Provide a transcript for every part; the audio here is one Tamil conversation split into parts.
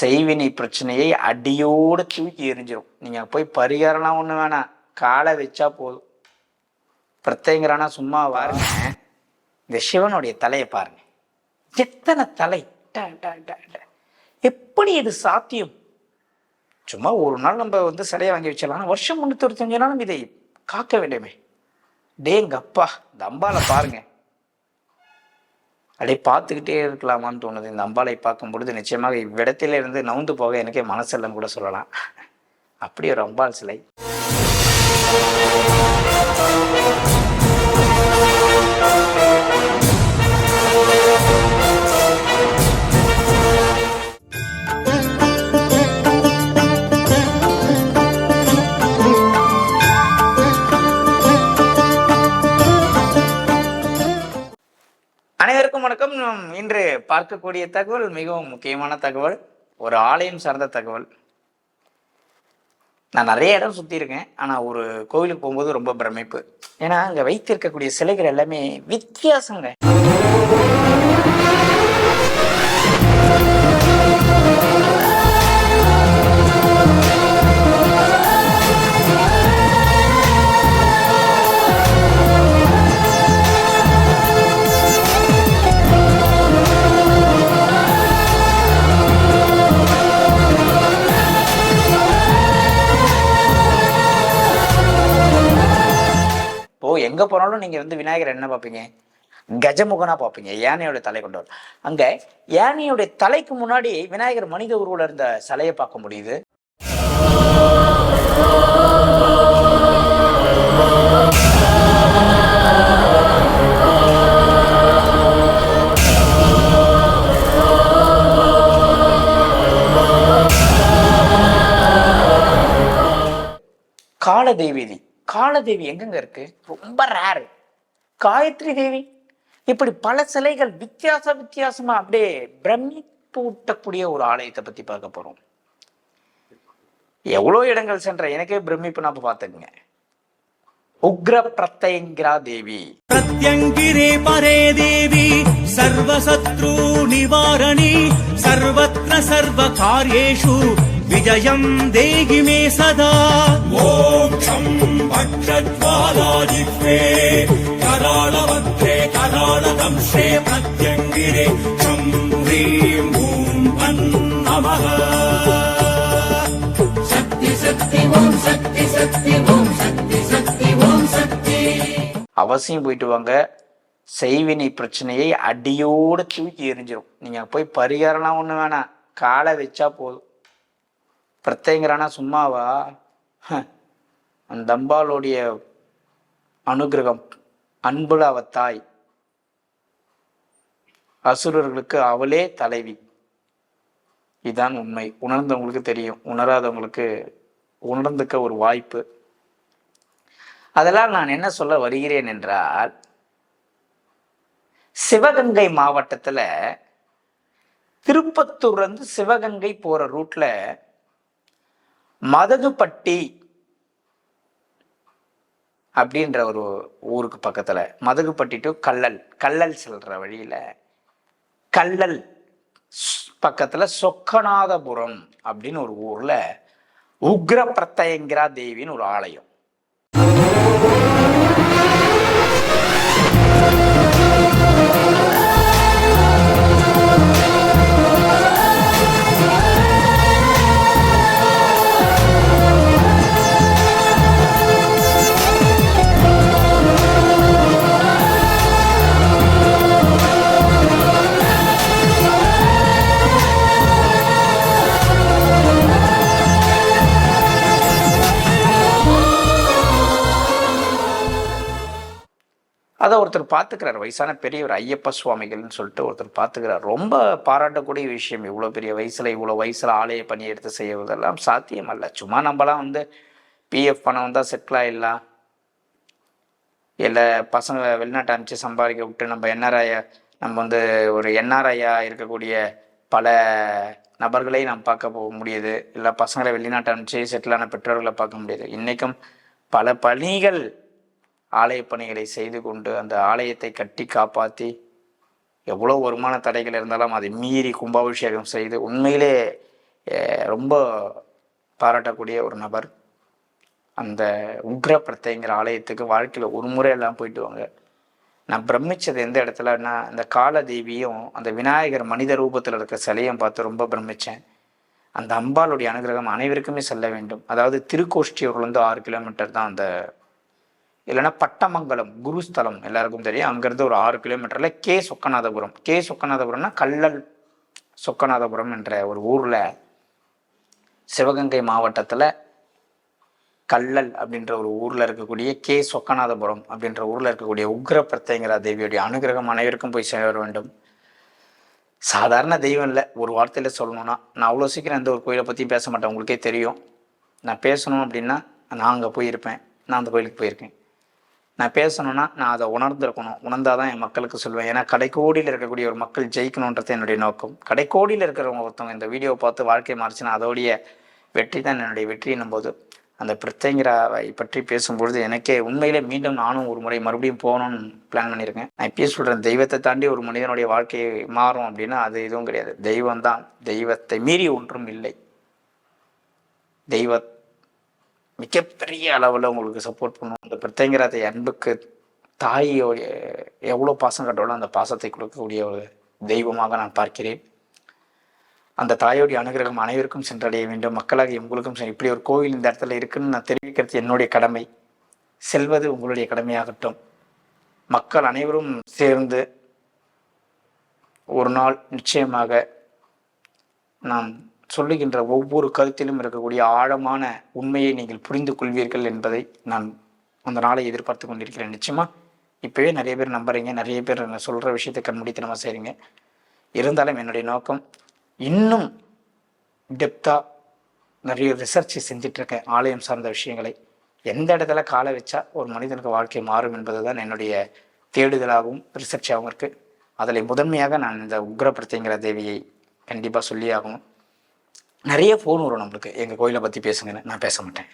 செய்வினை பிரச்சனையை அடியோடு தூக்கி எரிஞ்சிடும் நீங்கள் போய் பரிகாரம்லாம் ஒன்று வேணாம் காலை வச்சா போதும். பிரத்யங்கரானா சும்மா பாருங்க இந்த சிவனுடைய தலையை பாருங்க. எத்தனை தலை? எப்படி இது சாத்தியம்? சும்மா ஒரு நாள் நம்ம வந்து சிலையை வாங்கி வச்சிடலாம். வருஷம் வருஷம் முந்நூற்றி நாளும் இதை காக்க வேண்டுமே. டேங்கப்பா இந்த அம்பாலை பாருங்க. அப்படியே பார்த்துக்கிட்டே இருக்கலாமான்னு தோணுது. இந்த அம்பாலை பார்க்கும் பொழுது நிச்சயமாக இவ்விடத்திலிருந்து நவுந்து போக எனக்கே மனசெல்லாம் கூட சொல்லலாம். அப்படி ஒரு அம்பாள் சிலை. பார்க்கக்கூடிய தகவல் மிகவும் முக்கியமான தகவல் ஒரு ஆலயம் சார்ந்த தகவல். நான் நிறைய இடம் சுற்றியிருக்கேன் ஆனால் ஒரு கோவிலுக்கு போகும்போது ரொம்ப பிரமிப்பு. ஏன்னா அங்கே வைத்திருக்கக்கூடிய சிலைகள் எல்லாமே வித்தியாசங்க. எங்கே போனாலும் நீங்கள் வந்து விநாயகர் என்ன பார்ப்பீங்க? கஜமுகனாக பார்ப்பீங்க யானையோட தலை கொண்டவர். அங்கே யானையோட தலைக்கு முன்னாடி விநாயகர் மனித உருவில் இருந்த சிலையை பார்க்க முடியுது. காலதேவி காலதேவி எங்கெங்க இருக்கு? ரொம்ப ரேர் காயத்ரி தேவி. இப்படி பல சிலைகள் வித்தியாச வித்தியாசமா அப்படியே பிரமிப்பூட்டக்கூடிய ஒரு ஆலயத்தை பத்தி பார்க்க போறோம். எவ்வளோ இடங்கள் சென்ற எனக்கே பிரமிப்பு நான் பார்த்துக்குங்க. உக்ர பிரத்யங்கிரா தேவி. பிரத்யங்கிரே பரே தேவி சர்வசத்ரு நிவாரணி சர்வத்ன சர்வ காரியேஷு விஜயம் தேகிமே சதா மோட்சம் பட்சத்வாலாதித்வே கராளவத்ரே கராளதம்சே பிரத்யங்கிரே சம் ஹ்ரீம் பூம் பன் சக்தி சக்தி ஓம் சக்தி சக்தி ஓம் சக்தி சக்தி ஓம் சக்தி அவசியம் போயிட்டு வாங்க. செய்வினை பிரச்சனையை அடியோடு தூக்கி எரிஞ்சிடும் நீங்கள் போய் பரிகாரம்லாம் ஒன்று வேணாம். காலை வச்சா போதும். பிரத்யங்கரானா சும்மாவா? ஹ. அந்த அம்பாளுடைய அனுகிரகம் அன்புல அவ தாய். அசுரர்களுக்கு அவளே தலைவி. இதுதான் உண்மை. உணர்ந்தவங்களுக்கு தெரியும். உணராதவங்களுக்கு உணர்ந்துக்க ஒரு வாய்ப்பு. அதெல்லாம் நான் என்ன சொல்ல வருகிறேன் என்றால் சிவகங்கை மாவட்டத்தில் திருப்பத்தூர்லேருந்து சிவகங்கை போகிற ரூட்டில் மதகுப்பட்டி அப்படின்ற ஒரு ஊருக்கு பக்கத்தில் மதகுப்பட்டி டு கல்லல் கல்லல் செல்ற வழியில் கல்லல் பக்கத்தில் சொக்கநாதபுரம் அப்படின்னு ஒரு ஊரில் உக்ர பிரத்யங்கிரா தேவின்னு ஒரு ஆலயம். அதை ஒருத்தர் பார்த்துக்கிறார். வயசான பெரியவர் ஐயப்ப சுவாமிகள்னு சொல்லிட்டு ஒருத்தர் பார்த்துக்கிறார். ரொம்ப பாராட்டக்கூடிய விஷயம். இவ்வளோ பெரிய வயசில் இவ்வளோ வயசில் ஆலய பணி எடுத்து செய்வதெல்லாம் சாத்தியம் அல்ல. சும்மா நம்மலாம் வந்து பிஎஃப் பணம் வந்தால் செட்டில் ஆயிடலாம் இல்லை பசங்க வெளிநாட்டை அனுப்பிச்சு சம்பாதிக்க விட்டு நம்ம என்ஆர்ஐ நம்ம வந்து ஒரு என்ஆர்ஐயா இருக்கக்கூடிய பல நபர்களை நாம் பார்க்க போக முடியுது. இல்லை பசங்களை வெளிநாட்டை அனுப்பிச்சு செட்டிலான பெற்றோர்களை பார்க்க முடியுது. இன்றைக்கும் பல பணிகள் ஆலய பணிகளை செய்து கொண்டு அந்த ஆலயத்தை கட்டி காப்பாற்றி எவ்வளோ வருமான தடைகள் இருந்தாலும் அதை மீறி கும்பாபிஷேகம் செய்து உண்மையிலே ரொம்ப பாராட்டக்கூடிய ஒரு நபர். அந்த உக்ர பிரத்தைங்கிற ஆலயத்துக்கு வாழ்க்கையில் ஒரு முறை எல்லாம் போயிட்டு வாங்க. நான் பிரமிச்சது எந்த இடத்துலன்னா இந்த காலதேவியும் அந்த விநாயகர் மனித ரூபத்தில் இருக்க சிலையும் பார்த்து ரொம்ப பிரமித்தேன் அந்த அம்பாளுடைய அனுகிரகம் அனைவருக்குமே செல்ல வேண்டும். அதாவது திருக்கோஷ்டியூர்லேருந்து ஆறு கிலோமீட்டர் தான் அந்த இல்லைன்னா பட்டமங்கலம் குருஸ்தலம் எல்லாருக்கும் தெரியும். அங்கேருந்து ஒரு ஆறு கிலோமீட்டரில் கே. சொக்கநாதபுரம். கே. சொக்கநாதபுரம்னா கல்லல் சொக்கநாதபுரம் என்ற ஒரு ஊரில் சிவகங்கை மாவட்டத்தில் கல்லல் அப்படின்ற ஒரு ஊரில் இருக்கக்கூடிய கே. சொக்கநாதபுரம் அப்படின்ற ஊரில் இருக்கக்கூடிய உக்ர பிரத்யங்கிற தேவியுடைய அனுகிரகம் அனைவருக்கும் போய் சேர வேண்டும். சாதாரண தெய்வம் இல்லை. ஒரு வார்த்தையில் சொல்லணும்னா நான் அவ்வளோ சீக்கிரம் எந்த ஒரு கோயிலை பற்றி பேச மாட்டேன். உங்களுக்கே தெரியும். நான் பேசணும் அப்படின்னா நான் அங்கே போயிருப்பேன். நான் அந்த கோயிலுக்கு போயிருக்கேன். நான் பேசணும்னா நான் அதை உணர்ந்திருக்கணும். உணர்ந்தால் தான் என் மக்களுக்கு சொல்லுவேன் ஏன்னா கடைக்கோடியில் இருக்கக்கூடிய ஒரு மக்கள் ஜெயிக்கணுன்றது என்னுடைய நோக்கம். கடைக்கோடியில் இருக்கிறவங்க ஒருத்தவங்க இந்த வீடியோவை பார்த்து வாழ்க்கை மாறிச்சுன்னா அதோடைய வெற்றி தான் என்னுடைய வெற்றின்னும் போது அந்த பிரத்யங்கிராவை பற்றி பேசும்பொழுது எனக்கே உண்மையிலே மீண்டும் நானும் ஒரு முறை மறுபடியும் போகணும்னு பிளான் பண்ணியிருக்கேன். நான் இப்பயே சொல்கிறேன் தெய்வத்தை தாண்டி ஒரு மனிதனுடைய வாழ்க்கையை மாறும் அப்படின்னா அது எதுவும் கிடையாது. தெய்வம் தான் தெய்வத்தை மீறி ஒன்றும் இல்லை. தெய்வத் மிகப்பெரிய அளவில் உங்களுக்கு சப்போர்ட் பண்ணும் அந்த பிரத்யங்கிராத்தை அன்புக்கு தாயோடைய எவ்வளோ பாசம் கட்டாலும் அந்த பாசத்தை கொடுக்கக்கூடிய ஒரு தெய்வமாக நான் பார்க்கிறேன். அந்த தாயோடைய அனுகிரகம் அனைவருக்கும் சென்றடைய வேண்டும். மக்களாக உங்களுக்கும் இப்படி ஒரு கோவில் இந்த இடத்துல இருக்குன்னு நான் தெரிவிக்கிறது என்னுடைய கடமை. செல்வது உங்களுடைய கடமையாகட்டும். மக்கள் அனைவரும் சேர்ந்து ஒரு நாள் நிச்சயமாக நாம் சொல்லுகின்ற ஒவ்வொரு கருத்திலும் இருக்கக்கூடிய ஆழமான உண்மையை நீங்கள் புரிந்து கொள்வீர்கள் என்பதை நான் அந்த நாளை எதிர்பார்த்து கொண்டிருக்கிறேன். நிச்சயமாக இப்போவே நிறைய பேர் நம்புறீங்க. நிறைய பேர் நான் சொல்கிற விஷயத்தை கண்முடித்தனமாக செய்கிறீங்க இருந்தாலும் என்னுடைய நோக்கம் இன்னும் டெப்த்தாக நிறைய ரிசர்ச் செஞ்சிட்ருக்கேன் ஆலயம் சார்ந்த விஷயங்களை. எந்த இடத்துல காலை வச்சா ஒரு மனிதனுக்கு வாழ்க்கை மாறும் என்பது தான் என்னுடைய தேடுதலாகவும் ரிசர்ச்சாகவும் இருக்குது அதில் முதன்மையாக நான் இந்த உக்ரப்படுத்திங்கிற தேவியை கண்டிப்பாக சொல்லியாகணும். நிறைய ஃபோன் வரும் நம்மளுக்கு. எங்கள் கோயிலை பற்றி பேசுங்கன்னு நான் பேச மாட்டேன்.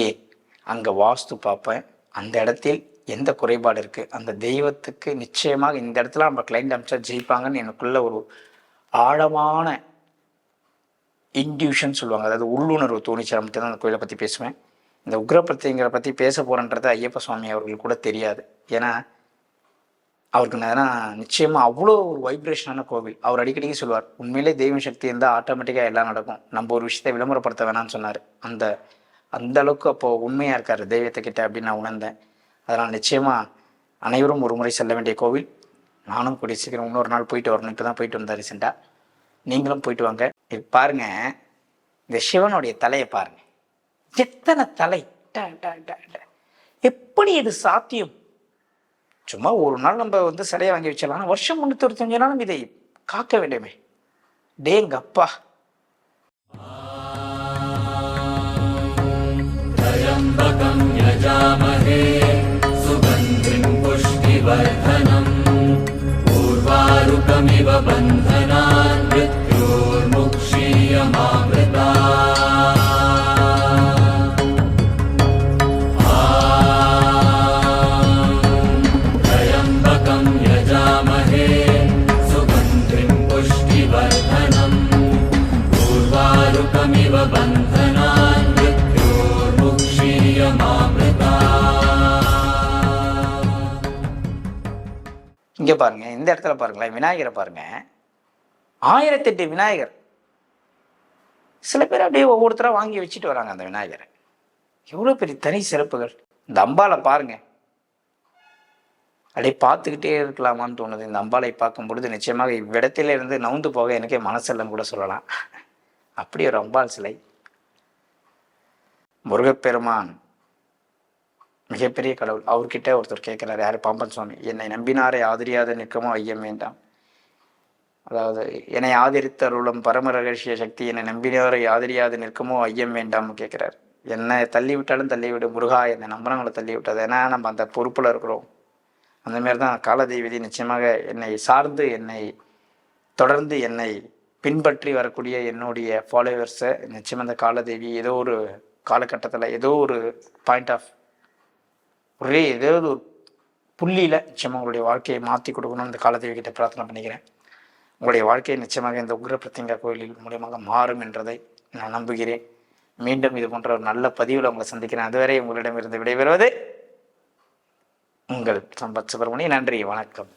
ஏ அங்கே வாஸ்து பார்ப்பேன். அந்த இடத்தில் எந்த குறைபாடு இருக்குது அந்த தெய்வத்துக்கு நிச்சயமாக இந்த இடத்துல நம்ம கிளைண்ட் அமிச்சா ஜெயிப்பாங்கன்னு எனக்குள்ள ஒரு ஆழமான இன்டியூஷன் சொல்லுவாங்க. அதாவது உள்ளுணர்வு தோணிச்சா மட்டும் தான் அந்த கோயிலை பற்றி பேசுவேன். இந்த உக்ரப்பிரத்திங்கிற பற்றி பேச போகிறன்றதை ஐயப்ப சுவாமி அவர்களுக்கு கூட தெரியாது. ஏன்னா அவருக்கு நான் நிச்சயமாக அவ்வளோ ஒரு வைப்ரேஷனான கோவில். அவர் அடிக்கடிக்கு சொல்லுவார் உண்மையிலே தெய்வ சக்தி இருந்தால் ஆட்டோமேட்டிக்காக எல்லாம் நடக்கும். நம்ம ஒரு விஷயத்தை விளம்பரப்படுத்த வேணாம்னு சொன்னார். அந்த அந்த அளவுக்கு அப்போது உண்மையாக இருக்கார் தெய்வத்துக்கிட்ட அப்படின்னு நான் உணர்ந்தேன். அதனால் நிச்சயமாக அனைவரும் ஒரு முறை செல்ல வேண்டிய கோவில். நானும் கூடிய சீக்கிரம் இன்னொரு நாள் போயிட்டு வரணும். இப்போ தான் போயிட்டு வந்தேன் ரீசெண்டாக நீங்களும் போயிட்டு வாங்க. இது பாருங்க. இந்த சிவனுடைய தலையை பாருங்கள் எத்தனை தலை? எப்படி இது சாத்தியம்? சும்மா ஒரு நாள் நம்ம வந்து சிலையை வாங்கி வச்சிடலாம் ஆனா வருஷம் முந்நூற்றி நாளும் இதை காக்க வேண்டுமே டேங்கப்பா त्र्यम्बकं यजामहे सुगन्धिं पुष्टिवर्धनम् இங்கே பாருங்கள் இந்த இடத்துல பாருங்களேன் விநாயகரை பாருங்கள் ஆயிரத்தெட்டு விநாயகர். சில பேர் அப்படியே ஒவ்வொருத்தராக வாங்கி வச்சுட்டு வராங்க அந்த விநாயகரை. எவ்வளோ பெரிய தனி சிறப்புகள். இந்த அம்பாலை பாருங்கள் அப்படியே பார்த்துக்கிட்டே இருக்கலாமான்னு தோணுது. இந்த அம்பாலை பார்க்கும் பொழுது நிச்சயமாக இவ்விடத்தில இருந்து நவுந்து போக எனக்கே மனசெல்லாம் கூட சொல்லலாம். அப்படி ஒரு அம்பாள் சிலை. முருகப்பெருமான். மிகப்பெரிய கடவுள். அவர்கிட்ட ஒருத்தர் கேட்குறாரு யார்? பாம்பன் சுவாமி. என்னை நம்பினாரை ஆதரியாத நிற்கமோ? ஐயம் வேண்டாம். அதாவது என்னை ஆதரித்த அருளும் பரம ரகசிய சக்தி என்னை நம்பினாரை ஆதரியாது நிற்குமோ? ஐயம் வேண்டாம்னு கேட்குறாரு. என்னை தள்ளி விட்டாலும் தள்ளி விடு. முருகா என்னை நம்புறவங்களை தள்ளி விட்டது. ஏன்னா நம்ம அந்த பொறுப்பில் இருக்கிறோம். அந்த மாதிரி தான் காலதெய்வதி நிச்சயமாக என்னை சார்ந்து என்னை தொடர்ந்து என்னை பின்பற்றி வரக்கூடிய என்னுடைய ஃபாலோவர்ஸை நிச்சயமாக அந்த காலதேவி ஏதோ ஒரு காலகட்டத்தில் ஏதோ ஒரு பாயிண்ட் ஆஃப் ஒரே ஏதாவது ஒரு புள்ளியில் நிச்சயமாக உங்களுடைய வாழ்க்கையை மாற்றி கொடுக்கணும்னு இந்த காலதேவி கிட்ட பிரார்த்தனை பண்ணிக்கிறேன். உங்களுடைய வாழ்க்கையை நிச்சயமாக இந்த உக்ர பிரத்யங்கா கோயிலில் மூலியமாக மாறும் என்றதை நான் நம்புகிறேன். மீண்டும் இது போன்ற ஒரு நல்ல பதிவில் உங்களை சந்திக்கிறேன். அதுவரை உங்களிடமிருந்து விடைபெறுவது உங்கள் சம்பத் சுப்பிரமணியன். நன்றி வணக்கம்.